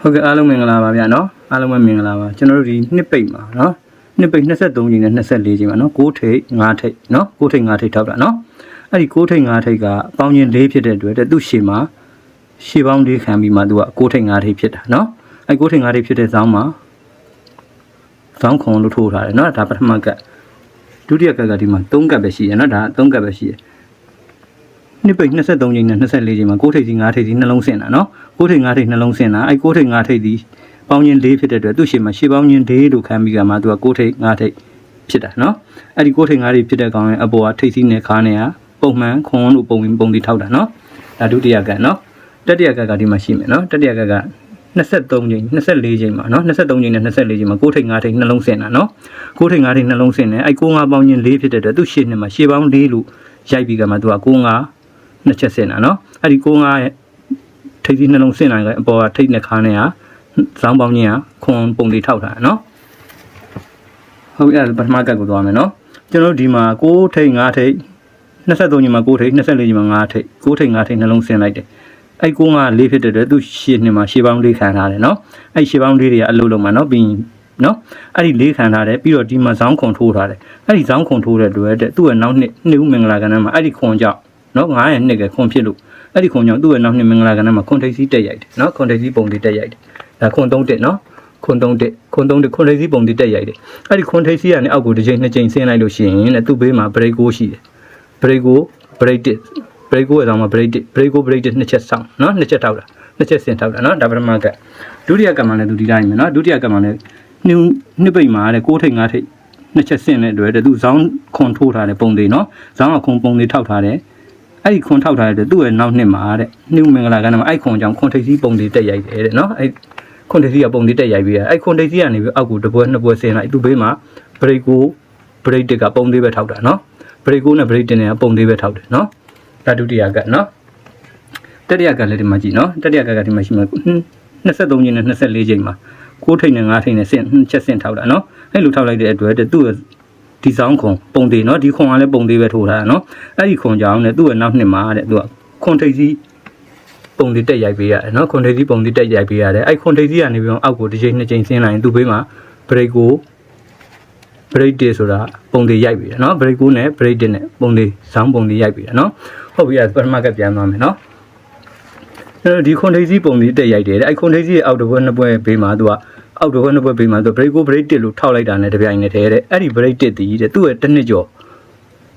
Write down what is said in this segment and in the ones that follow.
ဟုတ်ကဲ့အားလုံးမင်္ဂလာပါဗျာနော်အားလုံးပဲမင်္ဂလာပါကျွန်တော်တို့ဒီနှစ်ပိတ်မှာနော်နှစ်ပိတ်23ချိန်နဲ့24ချိန်မှာနော်6ထိပ်5ထိပ်နော်6ထိပ်5ထိပ်ထောက်တာနော်အဲ့ဒီ6ထိပ်5ထိပ်ကအပေါင်းချင်း၄ဖြစ်တဲ့အတွက်တဲ့သူ့ရှေ့မှာရှေ့ပေါင်းလေးခံပြီးမှသူက6ထိပ်5ထိပ်ဖြစ်တာနော်အဲ့6ထိပ်5ထိပ်ဖြစ်တဲ့ဇောင်းမှာဇောင်းခုံလို့ထိုးထားတယ်နော်ဒါပထမကတ်ဒုတိယကတ်ကဒီမှာ3ကတ်ပဲရှိရနော်ဒါ3ကတ်ပဲရှိရ နှစ်ပိတ်23ချိန်နဲ့24ချိန်မှာ6ထိပ်စီ9ထိပ်စီနှလုံးဆင်တာနော်6ထိပ်9ထိပ်နှလုံးဆင်တာအဲ6ထိပ်9ထိပ်ဒီပေါင်းချင်း၄ဖြစ်တဲ့အတွက်သူ့ရှေ့မှာရှေ့ပေါင်းချင်း၄လို့ခံပြီးကမှသူက6ထိပ်9ထိပ်ဖြစ်တာနော်အဲ့ဒီ6ထိပ်9ထိပ်ဖြစ်တဲ့ကောင်ရဲ့အပေါ်ကထိပ်စီနဲ့ခါနဲ့ကပုံမှန်ခွန်လို့ပုံဝင်ပုံတီထောက်တာနော်ဒါဒုတိယကတ်နော်တတိယကတ်ကဒီမှာရှိမယ်နော်တတိယကတ်က23ချိန်24ချိန်မှာနော်23ချိန်နဲ့24ချိန်မှာ6ထိပ်9ထိပ်နှလုံးဆင်တာနော်6ထိပ်9ထိပ်နှလုံးဆင်တယ်အဲ9 5ပေါင်းချင်း၄ဖြစ်တဲ့အတွက်သူ့ရှေ့နှစ်မှာရှေ့ပေါင်း၄လို့ရိုက်ပြီးကမှသူက9 5 နှစ်ချက်ဆင်တာနော်အဲ့ဒီကိုငါရဲ့ထိပ်သီးနှလုံးဆင်နိုင်တဲ့အပေါ်ကထိပ်နဲ့ခါနဲ့ကဇောင်းပေါင်းချင်းကခွန်ပုံလေးထောက်ထားတာနော်ဟုတ်ပြီအဲ့ဒါပထမကတ်ကိုသွားမယ်နော်ကျွန်တော်တို့ဒီမှာ6ထိပ်5ထိပ်23ညီမှာ6ထိပ်24ညီမှာ5ထိပ်6ထိပ်5ထိပ်နှလုံးဆင်လိုက်တယ်အဲ့ကိုငါလေးဖြစ်တဲ့အတွက်သူရှေ့နှစ်မှာရှေ့ပေါင်းလေးခံထားတယ်နော်အဲ့ရှေ့ပေါင်းလေးတွေကအလုံးလုံးမှာနော်ပြီးရင်နော်အဲ့ဒီလေးခံထားတယ်ပြီးတော့ဒီမှာဇောင်းခွန်ထိုးထားတယ်အဲ့ဒီဇောင်းခွန်ထိုးတဲ့တွေ့တဲ့သူ့ရဲ့နောက်နှစ်နှစ်ဦးမင်္ဂလာကဏ္ဍမှာအဲ့ဒီခွန်ကြောင့် နော်9ရဲ့နှစ်ကခွန်ဖြစ်လို့အဲ့ဒီခွန်ကြောင့်သူ့ရဲ့နောက်နှစ်မင်္ဂလာကဏ္ဍမှာခွန်ထိပ်စီးတက်ရိုက်တယ်နော်ခွန်ထိပ်စီးပုံတွေတက်ရိုက်တယ်ဒါခွန်3တက်နော်ခွန်3တက်ခွန်3တက်ခွန်ထိပ်စီးပုံတွေတက်ရိုက်တယ်အဲ့ဒီခွန်ထိပ်စီးကနေအောက်ကိုတစ်ချိန်နှစ်ချိန်ဆင်းလိုက်လို့ရှိရင်တဲ့သူ့ဘေးမှာ break ကိုရှိတယ် break ကို break တစ် break ကိုအကောင်မှာ break တစ် break ကို break တစ်နှစ်ချက်ဆောင်းနော်နှစ်ချက်ထောက်တာနှစ်ချက်ဆင်ထောက်တာနော်ဒါပထမကဒုတိယကမှလည်းသူဒီတိုင်းပဲနော်ဒုတိယကမှလည်းနှစ်နှစ်ပိတ်မှာတဲ့6ထိပ်5ထိပ်နှစ်ချက်ဆင်တဲ့အတွက်တဲ့သူဇောင်းခွန်ထိုးထားတဲ့ပုံတွေနော်ဇောင်းကခွန်ပုံတွေထောက်ထားတယ် အဲ့ဒီခွန်ထောက်ထားတဲ့သူ့ရဲ့နောက်နှစ်မှာတဲ့နှုတ်မင်္ဂလာကဏ္ဍမှာအဲ့ခွန်ကြောင့်ခွန်ထိပ်စီးပုံတွေတက်ရိုက်တယ်တဲ့နော်အဲ့ခွန်ထိပ်စီးကပုံတွေတက်ရိုက်ပြီးရအဲ့ခွန်ထိပ်စီးကနေပြီးအောက်ကိုတစ်ပွဲနှစ်ပွဲဆင်းလိုက်သူ့ဘေးမှာဘရိတ်ကိုဘရိတ်တစ်ကပုံသေးပဲထောက်တာနော်ဘရိတ်ကိုနဲ့ဘရိတ်တစ်နဲ့ကပုံသေးပဲထောက်တယ်နော်ဒါဒုတိယကနော်တတိယကလည်းဒီမှာကြည့်နော်တတိယကကဒီမှာရှိမှာ23ချိန်နဲ့24ချိန်မှာ6ထိပ်နဲ့5ထိပ်နဲ့ဆင့်ချက်ဆင့်ထောက်တာနော်အဲ့လိုထောက်လိုက်တဲ့အတွက်တဲ့သူ့ရဲ့ ဒီဆောင်ခွန်ပုံသေးနော်ဒီခွန်ကလည်းပုံသေးပဲထိုးထားတာနော်အဲ့ဒီခွန်ကြောင်နဲ့သူ့ရဲ့နောက်နှစ်မှာတဲ့သူကခွန်ထိပ်ကြီးပုံသေးတက်ရိုက်ပေးရတယ်နော်ခွန်ထိပ်ကြီးပုံသေးတက်ရိုက်ပေးရတယ်အဲ့ခွန်ထိပ်ကြီးကနေပြီးတော့အောက်ကိုတစ်ချိန်နှစ်ချိန်ဆင်းလာရင်သူ့ဘေးမှာဘရိတ်ကိုဘရိတ်တေဆိုတာပုံသေးရိုက်ပေးတယ်နော်ဘရိတ်ကိုနဲ့ဘရိတ်တေနဲ့ပုံသေးဆောင်းပုံသေးရိုက်ပေးတယ်နော်ဟုတ်ပြီအဲ့ပထမကပြန်သွားမယ်နော်အဲ့ဒီခွန်ထိပ်ကြီးပုံသေးတက်ရိုက်တယ်အဲ့ခွန်ထိပ်ကြီးရဲ့အောက်တစ်ပွဲနှစ်ပွဲဘေးမှာသူက အောက်တော့နှစ်ပွဲပေးမှဆို break ကို break တစ်လို့ထောက်လိုက်တာနဲ့တပြိုင်နက်တည်းတဲ့အဲ့ဒီ break တစ်တည်တဲ့သူ့ရဲ့တစ်နှစ်ကျော်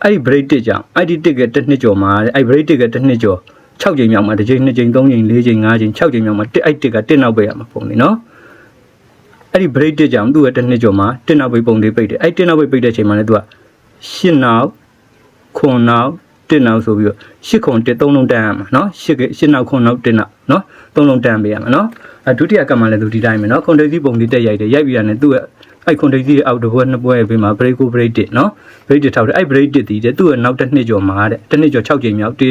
အဲ့ဒီ break တစ်ကြောင့်အဲ့ဒီတစ်ကတစ်နှစ်ကျော်မှာတဲ့အဲ့ break တစ်ကတစ်နှစ်ကျော်6ချိန်မြောက်မှာတစ်ချိန်2ချိန်3ချိန်4ချိန်5ချိန်6ချိန်မြောက်မှာတစ်အဲ့တစ်ကတစ်နောက်ပိတ်ရမှာပုံနေနော်အဲ့ဒီ break တစ်ကြောင့်သူ့ရဲ့တစ်နှစ်ကျော်မှာတစ်နောက်ပိတ်ပုံလေးပိတ်တယ်အဲ့တစ်နောက်ပိတ်ပိတ်တဲ့ချိန်မှာလည်းသူကရှစ်နောက်ခွန်နောက် တစ်နောက်ဆိုပြီးတော့ရှစ်ခွန်တစ်သုံးလုံးတန်းရမှာနော်ရှစ်ကရှစ်နောက်ခွန်နောက်တစ်နောက်နော်သုံးလုံးတန်းပေးရမှာနော်အဲဒုတိယကမှလည်းသူဒီတိုင်းပဲနော်ခွန်တိတ်စီပုံလေးတက်ရိုက်တယ်ရိုက်ပြီးရတယ်သူ့ရဲ့အဲ့ခွန်တိတ်စီအောက်တစ်ပွဲနှစ်ပွဲရဲ့ဘေးမှာ break ကို break တစ်နော် break တစ်ထောက်တယ်အဲ့ break တစ်တည်တယ်သူ့ရဲ့နောက်တစ်နှစ်ကျော်မှာတဲ့တစ်နှစ်ကျော်6ချိန်မြောက်1 2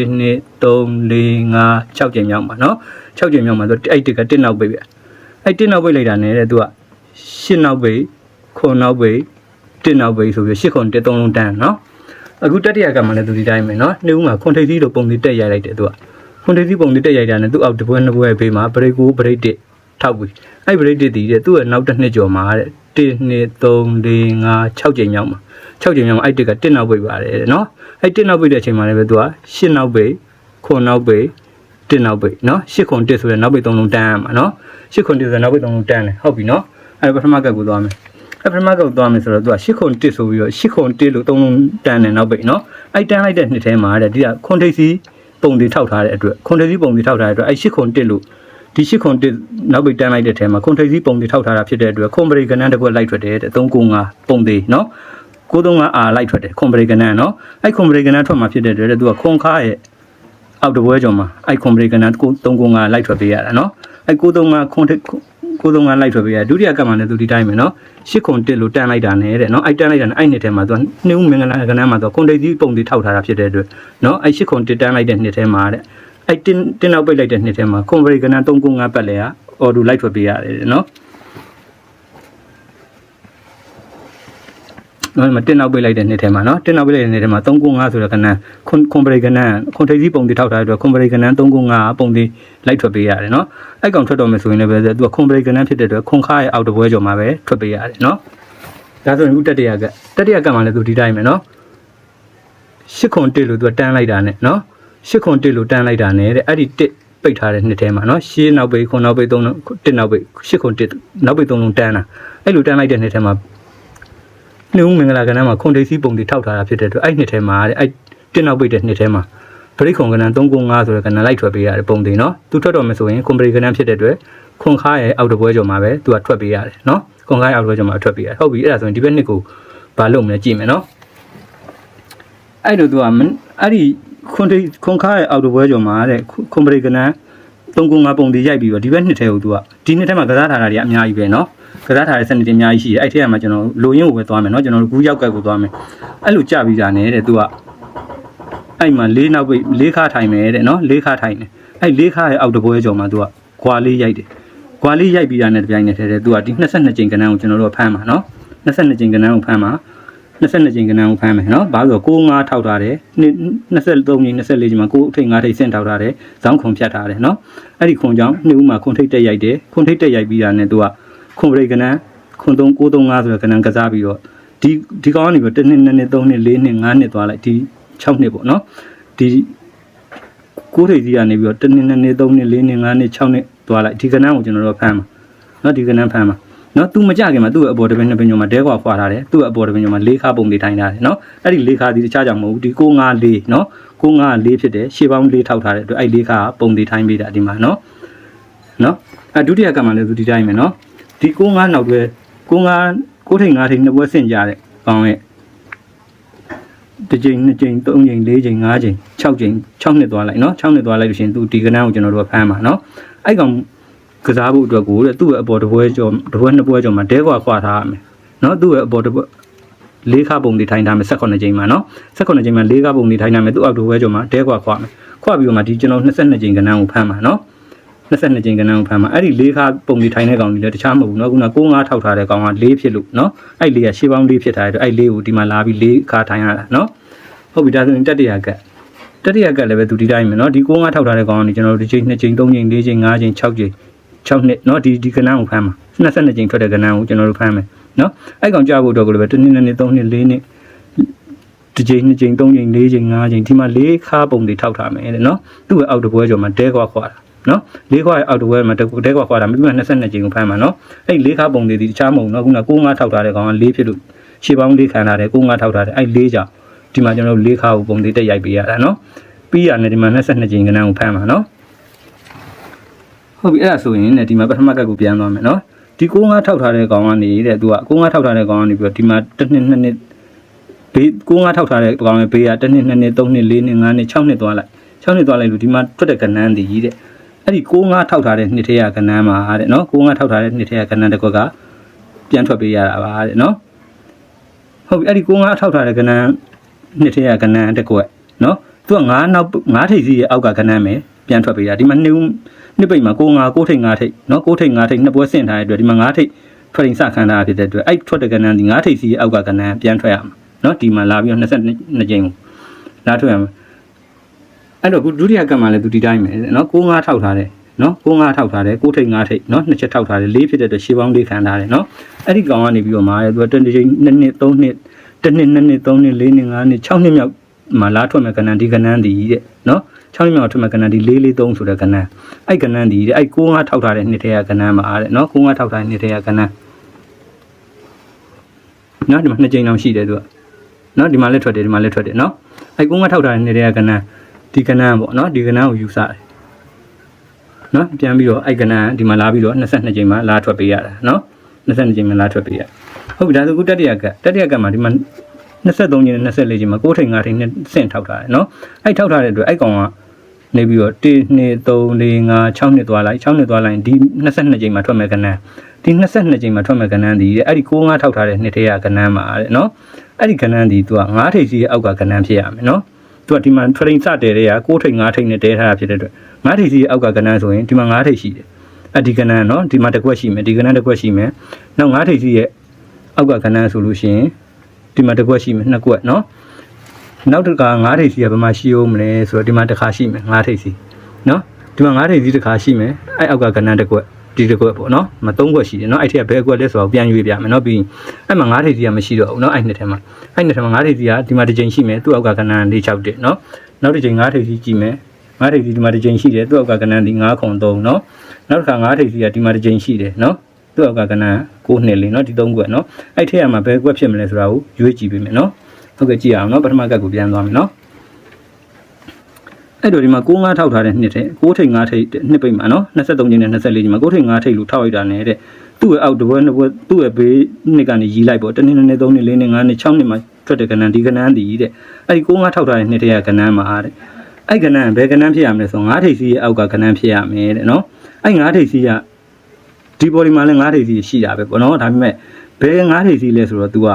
3 4 5 6ချိန်မြောက်မှာနော်6ချိန်မြောက်မှာဆိုအဲ့တစ်ကတစ်နောက်ပိတ်ပြအဲ့တစ်နောက်ပိတ်လိုက်တာနဲ့တဲ့သူကရှစ်နောက်ပိတ်ခွန်နောက်ပိတ်တစ်နောက်ပိတ်ဆိုပြီးရှစ်ခွန်တစ်သုံးလုံးတန်းနော် အခုတတိယကမှလည်းသူဒီတိုင်းပဲနော်နှုတ်မှာခွန်ထိပ်သီးလိုပုံလေးတက်ရိုက်လိုက်တယ်သူကခွန်ထိပ်သီးပုံလေးတက်ရိုက်တာနဲ့သူ့အောက်တပွဲနှစ်ပွဲဘေးမှာဘရိတ်ကိုဘရိတ်တစ်ထောက်ပြီးအဲ့ဘရိတ်တစ်တည်တဲ့သူ့ရဲ့နောက်တစ်နှစ်ကျော်မှာတဲ့1 2 3 4 5 6ကြိမ်မြောက်မှာ6ကြိမ်မြောက်မှာအဲ့တစ်က1နောက်ပိတ်ပါတယ်တဲ့နော်အဲ့1နောက်ပိတ်တဲ့အချိန်မှာလည်းပဲသူက8နောက်ပိတ်9နောက်ပိတ်1နောက်ပိတ်နော်8ခွန်1ဆိုတဲ့နောက်ပိတ်3လုံးတန်းရမှာနော်8ခွန်1ဆိုတဲ့နောက်ပိတ်3လုံးတန်းတယ်ဟုတ်ပြီနော်အဲ့ပထမကက်ကိုသွားမယ် ပထမကောက်သွားမယ်ဆိုတော့သူကရှစ်ခွန်တစ်ဆိုပြီးတော့ရှစ်ခွန်တစ်လို့သုံးလုံးတန်းတယ်နောက်ပိတ်နော်အဲ့တန်းလိုက်တဲ့နှစ်ထဲမှာတဲ့ဒီကခွန်ထိပ်စီပုံတွေထောက်ထားတဲ့အတွက်ခွန်ထိပ်စီပုံတွေထောက်ထားတဲ့အတွက်အဲ့ရှစ်ခွန်တစ်လို့ဒီရှစ်ခွန်တစ်နောက်ပိတ်တန်းလိုက်တဲ့ထဲမှာခွန်ထိပ်စီပုံတွေထောက်ထားတာဖြစ်တဲ့အတွက်ခွန်ပရိကနန်းတစ်ခွက်လိုက်ထွက်တယ်တဲ့395ပုံသေးနော်935အာလိုက်ထွက်တယ်ခွန်ပရိကနန်းနော်အဲ့ခွန်ပရိကနန်းထွက်မှာဖြစ်တဲ့အတွက်သူကခွန်ခါရဲ့အောက်တပွဲကျော်မှာအဲ့ခွန်ပရိကနန်း395လိုက်ထွက်ပေးရတာနော်အဲ့935ခွန်ထိပ် ကိုသုံးကန်းလိုက်ထွက်ပေးရဒုတိယကပ်မှာလည်းသူဒီတိုင်းပဲနော်ရှစ်ခုတက်လို့တန်လိုက်တာနဲ့တဲ့နော်အဲ့တန်လိုက်တာနဲ့အဲ့နှစ်ထဲမှာသူနှင်းဦးမင်္ဂလာကဏ္ဍမှာသူကွန်တိတ်ကြီးပုံတွေထောက်ထားတာဖြစ်တဲ့အတွက်နော်အဲ့ရှစ်ခုတက်တန်လိုက်တဲ့နှစ်ထဲမှာတဲ့အဲ့တင်းတင်းနောက်ပိတ်လိုက်တဲ့နှစ်ထဲမှာကွန်ဗရီကဏ္ဍ၃ခု၅ပတ်လဲကအော်ဒူလိုက်ထွက်ပေးရတယ်နော် နော်မတင်နောက်ပိတ်လိုက်တဲ့နှစ်ထဲမှာနော်တင်နောက်ပိတ်လိုက်တဲ့နှစ်ထဲမှာ395ဆိုတဲ့ကဏ္ဍခွန်ခွန်ပရိကဏ္ဍခွန်ထိပ်စီးပုံတွေထောက်ထားတဲ့အတွက်ခွန်ပရိကဏ္ဍ395ပုံတွေလိုက်ထွက်ပေးရတယ်နော်အဲ့ကောင်ထွက်တော့မယ်ဆိုရင်လည်းပဲသူကခွန်ပရိကဏ္ဍဖြစ်တဲ့အတွက်ခွန်ခါရဲ့အောက်တပွဲကျော်မှာပဲထွက်ပေးရတယ်နော်ဒါဆိုရင်အခုတတိယကတတိယကမှလည်းသူဒီတိုင်းပဲနော်ရှစ်ခွန်တစ်လို့သူကတန်းလိုက်တာနဲ့နော်ရှစ်ခွန်တစ်လို့တန်းလိုက်တာနဲ့တဲ့အဲ့ဒီတစ်ပိတ်ထားတဲ့နှစ်ထဲမှာနော်ရှင်းနောက်ပိတ်ခွန်နောက်ပိတ်သုံးတစ်နောက်ပိတ်ရှစ်ခွန်တစ်နောက်ပိတ်သုံးလုံးတန်းတာအဲ့လိုတန်းလိုက်တဲ့နှစ်ထဲမှာ နှုံမင်္ဂလာကဏ္ဍမှာခွန်ဒိစီပုံတွေထောက်ထားတာဖြစ်တဲ့အတွက်အဲ့နှစ်ထဲမှာတဲ့အဲ့တင်းနောက်ပိတ်တဲ့နှစ်ထဲမှာပရိခွန်ကဏ္ဍ395ဆိုတဲ့ကဏ္ဍလိုက်ထွက်ပေးရတယ်ပုံတွေနော်သူထွက်တော့မယ်ဆိုရင်ကွန်ပရိကဏ္ဍဖြစ်တဲ့အတွက်ခွန်ခါရဲ့အောက်တပွဲကျော်မှာပဲသူကထွက်ပေးရတယ်နော်ခွန်ခါရဲ့အောက်တပွဲကျော်မှာထွက်ပေးရတယ်ဟုတ်ပြီအဲ့ဒါဆိုရင်ဒီဘက်နှစ်ကိုဘာလုပ်မလဲကြည့်မယ်နော်အဲ့လိုသူကမအဲ့ဒီခွန်ဒိခွန်ခါရဲ့အောက်တပွဲကျော်မှာတဲ့ခွန်ပရိကဏ္ဍ395ပုံတွေရိုက်ပြီးတော့ဒီဘက်နှစ်ထဲကိုသူကဒီနှစ်ထဲမှာကစားထားတာတွေအများကြီးပဲနော် ကစားထားတဲ့စနစ်တွေအများကြီးရှိတယ်အဲ့ထက်မှာကျွန်တော်လိုရင်းကိုပဲသွားမယ်เนาะကျွန်တော်တို့ကူးရောက်ကက်ကိုသွားမယ်အဲ့လိုကြပြီးတာနဲ့တဲ့သူကအဲ့မှာလေးနောက်ပိတ်လေးခါထိုင်မယ်တဲ့เนาะလေးခါထိုင်တယ်အဲ့လေးခါရဲ့အောက်တပွဲကျော်မှာသူကခွာလေးရိုက်တယ်ခွာလေးရိုက်ပြီးတာနဲ့တပြိုင်နက်တည်းတဲ့သူကဒီ22ကြိမ်ကဏ္ဍကိုကျွန်တော်တို့ဖမ်းမှာเนาะ22ကြိမ်ကဏ္ဍကိုဖမ်းမှာ22ကြိမ်ကဏ္ဍကိုဖမ်းမယ်เนาะဘာလို့ဆို65ထောက်ထားတယ်23ကြိမ်24ကြိမ်မှာကိုအထိတ်5ထိတ်ဆင့်ထောက်ထားတယ်ဇောင်းခွန်ဖြတ်ထားတယ်เนาะအဲ့ဒီခွန်ကြောင့်နှစ်ဦးမှာခွန်ထိတ်တက်ရိုက်တယ်ခွန်ထိတ်တက်ရိုက်ပြီးတာနဲ့သူက ခွန်ပရိကဏ္ဍခွန်3 935ဆိုတဲ့ကဏ္ဍကစားပြီးတော့ဒီဒီကောင်းကနေပြီး1နှစ်2နှစ်3နှစ်4နှစ်5နှစ်သွားလိုက်ဒီ6နှစ်ပေါ့နော်ဒီကိုးထိပ်စီကနေပြီးတော့1နှစ်2နှစ်3နှစ်4နှစ်5နှစ်6နှစ်သွားလိုက်ဒီကဏ္ဍကိုကျွန်တော်တို့ဖမ်းမှာနော်ဒီကဏ္ဍဖမ်းမှာနော်သူမကြခင်မှာသူ့ရဲ့အပေါ်တပင်းနှစ်ပင်ညုံမှာဒဲကွာဖွာထားတယ်သူ့ရဲ့အပေါ်တပင်းညုံမှာလေးခါပုံတွေထိုင်ထားတယ်နော်အဲ့ဒီလေးခါဒီတခြားကြောင့်မဟုတ်ဘူးဒီ654နော်654ဖြစ်တယ်ရှေ့ပေါင်းလေးထောက်ထားတဲ့အတွက်အဲ့လေးခါပုံတွေထိုင်ပေးတာဒီမှာနော်နော်အဲဒုတိယကမှလည်းသူဒီတိုင်းပဲနော် ဒီ65နောက်တွဲ65 6ထိန်5ထိန်နှစ်ပွဲဆင့်ကြတဲ့ကောင်းရဲ့တစ်ကြိမ်နှစ်ကြိမ်သုံးကြိမ်လေးကြိမ်၅ကြိမ်6ကြိမ်6နှစ်သွားလိုက်နော်6နှစ်သွားလိုက်လို့ရှိရင်သူဒီကနန်းကိုကျွန်တော်တို့ကဖမ်းပါနော်အဲ့ကောင်ကစားဖို့အတွက်ကိုတဲ့သူ့ရဲ့အပေါ်တစ်ပွဲကျော်တစ်ပွဲနှစ်ပွဲကျော်မှာဒဲကွာခွာထားရမယ်နော်သူ့ရဲ့အပေါ်တစ်ပွဲလေးခါပုံတွေထိုင်ထားမယ်18ကြိမ်မှာနော်18ကြိမ်မှာလေးခါပုံတွေထိုင်ထားမယ်သူ့အောက်တစ်ပွဲကျော်မှာဒဲကွာခွာမယ်ခွာပြီးတော့မှဒီကျွန်တော်22ကြိမ်ကနန်းကိုဖမ်းပါနော် 22ကြိမ်ကနန်းကိုဖမ်းမှာအဲ့ဒီ၄ခါပုံဒီထိုင်တဲ့ကောင်ကြီးလည်းတခြားမဟုတ်ဘူးเนาะခုန65ထောက်ထားတဲ့ကောင်က၄ဖြစ်လို့เนาะအဲ့၄ကရှေးပေါင်း၄ဖြစ်ထားတဲ့အတွက်အဲ့၄ကိုဒီမှာလာပြီး၄ခါထိုင်ရတာเนาะဟုတ်ပြီဒါဆိုရင်တတိယကတ်တတိယကတ်လည်းပဲသူဒီတိုင်းပဲเนาะဒီ65ထောက်ထားတဲ့ကောင်ကကျွန်တော်တို့ဒီချိန်2ချိန်3ချိန်4ချိန်5ချိန်6ချိန်6နှစ်เนาะဒီဒီကနန်းကိုဖမ်းမှာ22ကြိမ်ထွက်တဲ့ကနန်းကိုကျွန်တော်တို့ဖမ်းမယ်เนาะအဲ့ကောင်ကြားဖို့အတွက်ကိုလည်းပဲ1နှစ်2နှစ်3နှစ်4နှစ်ဒီချိန်2ချိန်3ချိန်4ချိန်5ချိန်ဒီမှာ၄ခါပုံတွေထောက်ထားမယ်တဲ့เนาะသူ့ရဲ့အောက်တပွဲကျော်မှာဒဲကွာခွာတာ နော်လေးခွာအောက်တဝဲမှာတကူတဲခွာခွာတာမိမ22ကြိမ်ကိုဖမ်းမှာနော်အဲ့လေးခါပုံတွေဒီတခြားမဟုတ်နော်ခုန65ထောက်ထားတဲ့ကောင်က၄ဖြစ်လို့ခြေပေါင်းလေးခံထားတယ်65ထောက်ထားတယ်အဲ့၄ကြောင့်ဒီမှာကျွန်တော်တို့လေးခါကိုပုံတွေတက်ရိုက်ပေးရတာနော်ပြီးရတယ်ဒီမှာ22ကြိမ်ကနန်းကိုဖမ်းမှာနော်ဟုတ်ပြီအဲ့ဒါဆိုရင်ねဒီမှာပထမကတ်ကိုပြန်သွားမယ်နော်ဒီ65ထောက်ထားတဲ့ကောင်ကနေတဲ့သူက65ထောက်ထားတဲ့ကောင်ကနေပြီးတော့ဒီမှာတစ်နှစ်နှစ်နှစ်ဘေး65ထောက်ထားတဲ့ကောင်ရဲ့ဘေးကတစ်နှစ်နှစ်နှစ်သုံးနှစ်လေးနှစ်ငါးနှစ်6နှစ်သွားလိုက်6နှစ်သွားလိုက်လို့ဒီမှာထွက်တဲ့ကနန်းတည်တဲ့ အဲ့ဒီ65ထောက်ထားတဲ့နှစ်ထရကဏ္ဍမှာတဲ့နော်65ထောက်ထားတဲ့နှစ်ထရကဏ္ဍတစ်ခွက်ကပြန်ထွက်ပေးရတာပါတဲ့နော်ဟုတ်ပြီအဲ့ဒီ65ထောက်ထားတဲ့ကဏ္ဍနှစ်ထရကဏ္ဍတစ်ခွက်နော်သူက9နောက်9ထိပ်စီးရဲ့အောက်ကကဏ္ဍမယ်ပြန်ထွက်ပေးတာဒီမှာနှစ်နှစ်ပိတ်မှာ65 6ထိပ်5ထိပ်နော်6ထိပ်5ထိပ်နှစ်ပွဲဆင့်ထားတဲ့အတွက်ဒီမှာ9ထိပ်ထွက်ရင်စခံထားဖြစ်တဲ့အတွက်အဲ့ထွက်တဲ့ကဏ္ဍဒီ9ထိပ်စီးရဲ့အောက်ကကဏ္ဍပြန်ထွက်ရမှာနော်ဒီမှာလာပြီးတော့22ကြိမ်ကိုလာထွက်ရမှာ အဲ့တော့ခုဒုတိယကံမှာလည်းသူဒီတိုင်းပဲနော်ကိုးငါးထောက်ထားတယ်နော်ကိုးငါးထောက်ထားတယ်ကိုးထိတ်ငါးထိတ်နော်နှစ်ချက်ထောက်ထားတယ်လေးဖြစ်တဲ့အတွက်ရှေးပေါင်းလေးခံထားတယ်နော်အဲ့ဒီကောင်ကနေပြီးတော့မာရဲသူကတနေ့ချင်းနှစ်နှစ်သုံးနှစ်တစ်နှစ်နှစ်နှစ်သုံးနှစ်လေးနှစ်ငါးနှစ်၆နှစ်မြောက်မှာလာထွက်မဲ့ကဏ္ဍဒီကဏ္ဍဒီတဲ့နော်6နှစ်မြောက်ထွက်မဲ့ကဏ္ဍဒီ443ဆိုတဲ့ကဏ္ဍအဲ့ကဏ္ဍဒီတဲ့အဲ့ကိုးငါးထောက်ထားတဲ့နှစ်ထဲကကဏ္ဍမှာတဲ့နော်ကိုးငါးထောက်ထားတဲ့နှစ်ထဲကကဏ္ဍနော်ဒီမှာနှစ်ကြိမ်လောက်ရှိတယ်သူကနော်ဒီမှာလည်းထွက်တယ်ဒီမှာလည်းထွက်တယ်နော်အဲ့ကိုးငါးထောက်ထားတဲ့နှစ်ထဲကကဏ္ဍ ဒီကနန်းပေါ့နော်ဒီကနန်းကိုယူဆတယ်နော်ပြန်ပြီးတော့အိုက်ကနန်းဒီမှာလာပြီးတော့22ချိန်မှာလာထွက်ပေးရတာနော်22ချိန်မှာလာထွက်ပေးရဟုတ်ပြီဒါဆိုခုတတိယကတတိယကမှာဒီမှာ23ချိန်နဲ့24ချိန်မှာ6ထိန်5ထိန်နဲ့ဆင့်ထောက်ထားတယ်နော်အဲ့ထောက်ထားတဲ့အတွက်အဲ့ကောင်ကနေပြီးတော့1 2 3 4 5 6နှစ်သွားလိုက်6နှစ်သွားလိုက်ဒီ22ချိန်မှာထွက်မဲ့ကနန်းဒီ22ချိန်မှာထွက်မဲ့ကနန်းဒီအဲ့ဒီ65ထောက်ထားတဲ့နှစ်တည်းကကနန်းမှာတဲ့နော်အဲ့ဒီကနန်းဒီသူက9ထိပ်စီရဲ့အောက်ကကနန်းဖြစ်ရမယ်နော် သူကဒီမှာ train စတဲတဲ့က6ထိပ်5ထိပ်နဲ့တဲထားတာဖြစ်တဲ့အတွက်5ထိပ်စီအောက်ကကဏ္ဍဆိုရင်ဒီမှာ5ထိပ်ရှိတယ်အဒီကဏ္ဍနော်ဒီမှာတစ်ခွက်ရှိမယ်ဒီကဏ္ဍတစ်ခွက်ရှိမယ်နောက်5ထိပ်စီရဲ့အောက်ကကဏ္ဍဆိုလို့ရှိရင်ဒီမှာတစ်ကွက်ရှိမယ်နှစ်ကွက်နော်နောက်တစ်ခါ9ထိပ်စီကဘယ်မှာရှိအောင်မလဲဆိုတော့ဒီမှာတစ်ခါရှိမယ်9ထိပ်စီနော်ဒီမှာ9ထိပ်စီတစ်ခါရှိမယ်အဲ့အောက်ကကဏ္ဍတစ်ကွက် ဒီတစ်ကွက်ပေါ့နော်မ3ကွက်ရှိတယ်နော်အဲ့ထက်ကဘယ်ကွက်လဲဆိုတော့ပြန်ရွေးပြမယ်နော်ပြီးအဲ့မှာ9ထိပ်စီကမရှိတော့ဘူးနော်အဲ့နှစ်ထဲမှာအဲ့နှစ်ထဲမှာ9ထိပ်စီကဒီမှာတစ်ချိန်ရှိမယ်သူ့အောက်ကကဏ္ဍ၄6တက်နော်နောက်တစ်ချိန်9ထိပ်စီကြည့်မယ်9ထိပ်စီဒီမှာတစ်ချိန်ရှိတယ်သူ့အောက်ကကဏ္ဍဒီ9ခုံ3နော်နောက်တစ်ခါ9ထိပ်စီကဒီမှာတစ်ချိန်ရှိတယ်နော်သူ့အောက်ကကဏ္ဍ9နှစ်လေးနော်ဒီ3ကွက်နော်အဲ့ထက်ကမှာဘယ်ကွက်ဖြစ်မလဲဆိုတာကိုရွေးကြည့်ပေးမယ်နော်ဟုတ်ကဲ့ကြည့်အောင်နော်ပထမကတ်ကိုပြန်သွားမယ်နော် အဲ့တော့ဒီမှာ6 5ထောက်ထားတဲ့နှစ်ထဲ6ထိပ်5ထိပ်နှစ်ပိတ်မှာနော်23ချိန်နဲ့24ချိန်မှာ6ထိပ်5ထိပ်လို့ထောက်လိုက်တာနဲ့တဲ့သူ့ရဲ့အောက်တစ်ဘွဲနှစ်ဘွဲသူ့ရဲ့ဘေးနှစ်ကနေရီးလိုက်ပေါ့တနည်းနည်း3နှစ်4နှစ်5နှစ်6နှစ်မှာထွက်တဲ့ကဏ္ဍဒီကဏ္ဍတည်တဲ့အဲ့ဒီ6 5ထောက်ထားတဲ့နှစ်ထဲကကဏ္ဍမှာတဲ့အဲ့ကဏ္ဍဘယ်ကဏ္ဍဖြစ်ရမလဲဆို5ထိပ်စီးရဲ့အောက်ကကဏ္ဍဖြစ်ရမယ်တဲ့နော်အဲ့5ထိပ်စီးကဒီ body မှာလည်း5ထိပ်စီးရှိတာပဲပေါ့နော်ဒါပေမဲ့ဘယ်5ထိပ်စီးလဲဆိုတော့ तू က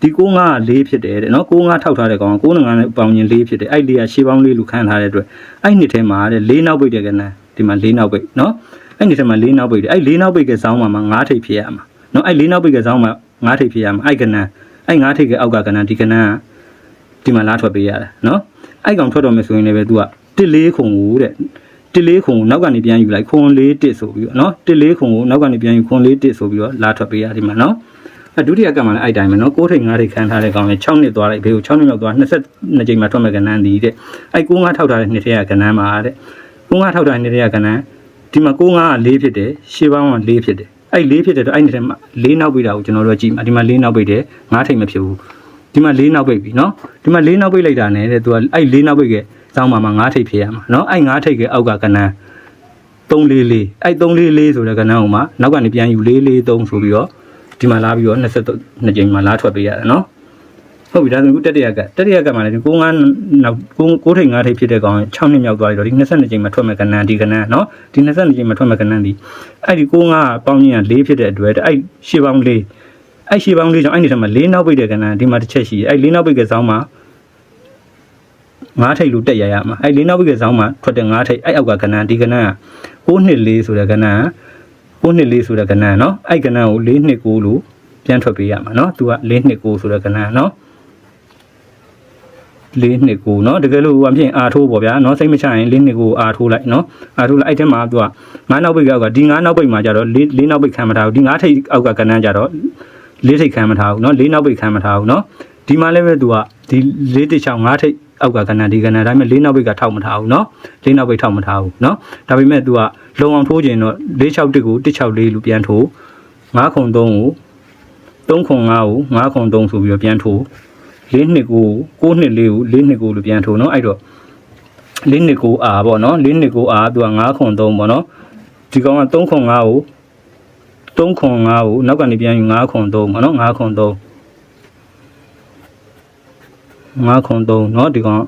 ဒီ95က4ဖြစ်တယ်တဲ့နော်95ထောက်ထားတဲ့ကောင်95နဲ့ပေါင်ရင်4ဖြစ်တယ်အဲ့4ကရှေးပေါင်း4လို့ခန့်ထားတဲ့အတွက်အဲ့နှစ်ထဲမှာတဲ့4နောက်ပိတ်တဲ့ကနန်းဒီမှာ4နောက်ပိတ်နော်အဲ့နှစ်ထဲမှာ4နောက်ပိတ်တယ်အဲ့4နောက်ပိတ်ကစောင်းမှာမှာ9ထိပ်ဖြစ်ရမှာနော်အဲ့4နောက်ပိတ်ကစောင်းမှာ9ထိပ်ဖြစ်ရမှာအဲ့ကနန်းအဲ့9ထိပ်ကအောက်ကကနန်းဒီကနန်းကဒီမှာလားထွက်ပေးရတာနော်အဲ့ကောင်ထွက်တော့မယ်ဆိုရင်လည်းပဲ तू ကတစ်လေးခုံကိုတဲ့တစ်လေးခုံကိုနောက်ကနေပြန်ယူလိုက်ခွန်လေးတစ်ဆိုပြီးတော့နော်တစ်လေးခုံကိုနောက်ကနေပြန်ယူခွန်လေးတစ်ဆိုပြီးတော့လာထွက်ပေးရဒီမှာနော် အဲဒုတိယကံမှာလည်းအဲ့တိုင်းပဲနော်6ထိပ်9ထိပ်ခံထားတဲ့ကောင်လည်း6နှစ်သွားလိုက်ဘေးကို6နှစ်လောက်သွား22ချိန်မှာထွက်မဲ့ကဏ္ဍန်ဒီတဲ့အဲ့6 9ထောက်ထားတဲ့နှစ်ထဲကကဏ္ဍန်မှာတဲ့6 9ထောက်ထားတဲ့နှစ်ထဲကကဏ္ဍန်ဒီမှာ6 9က4ဖြစ်တယ်7ပေါင်းက4ဖြစ်တယ်အဲ့4ဖြစ်တယ်တော့အဲ့နှစ်ထဲမှာ4နောက်ပိတာကိုကျွန်တော်တို့ကြည့်မှာဒီမှာ4နောက်ပိတယ်9ထိပ်မဖြစ်ဘူးဒီမှာ၄နောက်ပိတ်ပြီနော်ဒီမှာ၄နောက်ပိတ်လိုက်တာနဲ့တဲ့သူကအဲ့၄နောက်ပိတ်ကစောင်းမှာမှာ၅ထိပ်ဖြစ်ရမှာနော်အဲ့၅ထိပ်ကအောက်ကကဏန်း344အဲ့344ဆိုတဲ့ကဏန်းဟိုမှာနောက်ကနေပြန်ယူ443ဆိုပြီးတော့ ဒီမှာလာပြီးတော့22ကြိမ်မှာလာထွက်ပေးရတယ်နော်ဟုတ်ပြီဒါဆိုခုတက်တရကတက်တရကမှလည်း9 9နောက်9 9ထိပ်9ထိပ်ဖြစ်တဲ့ကောင်6နှစ်မြောက်သွားပြီတော့ဒီ22ကြိမ်မှာထွက်မဲ့ကဏ္ဍဒီကဏ္ဍနော်ဒီ22ကြိမ်မှာထွက်မဲ့ကဏ္ဍဒီအဲ့ဒီ9 9ပေါင်းကြီးက4ဖြစ်တဲ့အတွက်အဲ့ရှေ့ပေါင်းလေးအဲ့ရှေ့ပေါင်းလေးကြောင့်အဲ့ဒီထက်မှာ၄နောက်ပိတ်တဲ့ကဏ္ဍဒီမှာတစ်ချက်ရှိတယ်အဲ့၄နောက်ပိတ်ကဆောင်မှာ9ထိပ်လို့တက်ရရမှာအဲ့၄နောက်ပိတ်ကဆောင်မှာထွက်တဲ့9ထိပ်အဲ့အောက်ကကဏ္ဍဒီကဏ္ဍက6 2 4ဆိုတဲ့ကဏ္ဍက 6နှစ်4ဆိုတဲ့ကဏ္ဍเนาะအဲ့ကဏ္ဍကို4နှစ်9လို့ပြန်ထွက်ပေးရမှာเนาะသူက4နှစ်9ဆိုတဲ့ကဏ္ဍเนาะ4နှစ်9เนาะတကယ်လို့ဟိုအဖြစ်အာထိုးပေါ့ဗျာเนาะစိတ်မချရင်4နှစ်9အာထိုးလိုက်เนาะအာထိုးလိုက်အဲ့ထဲမှာသူကငါးနောက်ဘက်ကကဒီငါးနောက်ဘက်မှာကြတော့4 4နောက်ဘက်ခံမထားဘူးဒီငါးထိပ်အောက်ကကဏ္ဍကြတော့၄ထိပ်ခံမထားဘူးเนาะ၄နောက်ဘက်ခံမထားဘူးเนาะဒီမှာလည်းပဲသူကဒီ၄တစ်ချောင်း၅ထိပ်အောက်ကကဏ္ဍဒီကဏ္ဍဒါပေမဲ့၄နောက်ဘက်ကထောက်မထားဘူးเนาะ၄နောက်ဘက်ထောက်မထားဘူးเนาะဒါပေမဲ့ तू က လုံအောင်ထိုးခြင်းတော့၄6တစ်ကို164လို့ပြန်ထိုး9ခုံ3ကို3ခုံ5ကို9ခုံ3ဆိုပြီးတော့ပြန်ထိုး၄နှစ်ကို9နှစ်4ကို4နှစ်ကိုလို့ပြန်ထိုးเนาะအဲ့တော့၄နှစ်ကိုအာပေါ့เนาะ၄နှစ်ကိုအာ तू က9ခုံ3ပေါ့เนาะဒီကောင်က3ခုံ5ကို3ခုံ5ကိုနောက်ကနေပြန်ယူ9ခုံ3ပေါ့เนาะ9ခုံ3 5ခုံ3เนาะဒီကောင်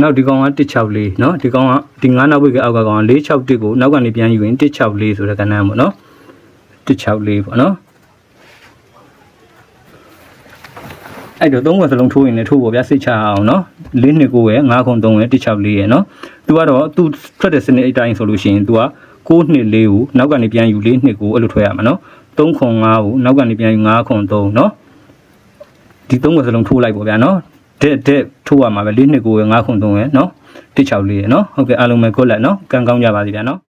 နောက်ဒီကောင်က164เนาะဒီကောင်ကဒီ9နောက်ဘက်ကအောက်ကကောင်461ကိုနောက်ကနေပြန်ယူရင်164ဆိုတဲ့ကဏ္ဍပေါ့เนาะ164ပေါ့เนาะအဲ့တော့သုံးခွက်စလုံးထိုးရင်လည်းထိုးပေါ့ဗျာစိတ်ချအောင်เนาะ4နှစ်ကိုရဲ့9ခုံ3ရဲ့164ရဲ့เนาะသူကတော့သူထွက်တဲ့စနစ်အတိုင်းဆိုလို့ရှိရင် तू က6နှစ်4ကိုနောက်ကနေပြန်ယူ4နှစ်ကိုအဲ့လိုထွက်ရမှာเนาะ3ခုံ5ကိုနောက်ကနေပြန်ယူ9ခုံ3เนาะဒီသုံးခွက်စလုံးထိုးလိုက်ပေါ့ဗျာเนาะ ဒက်ဒက်ထိုးရမှာပဲ၄နှစ်ကို9ခု3ရယ်နော်164ရယ်နော်ဟုတ်ကဲ့အားလုံးပဲခွတ်လိုက်နော်ကံကောင်းကြပါစေဗျာနော်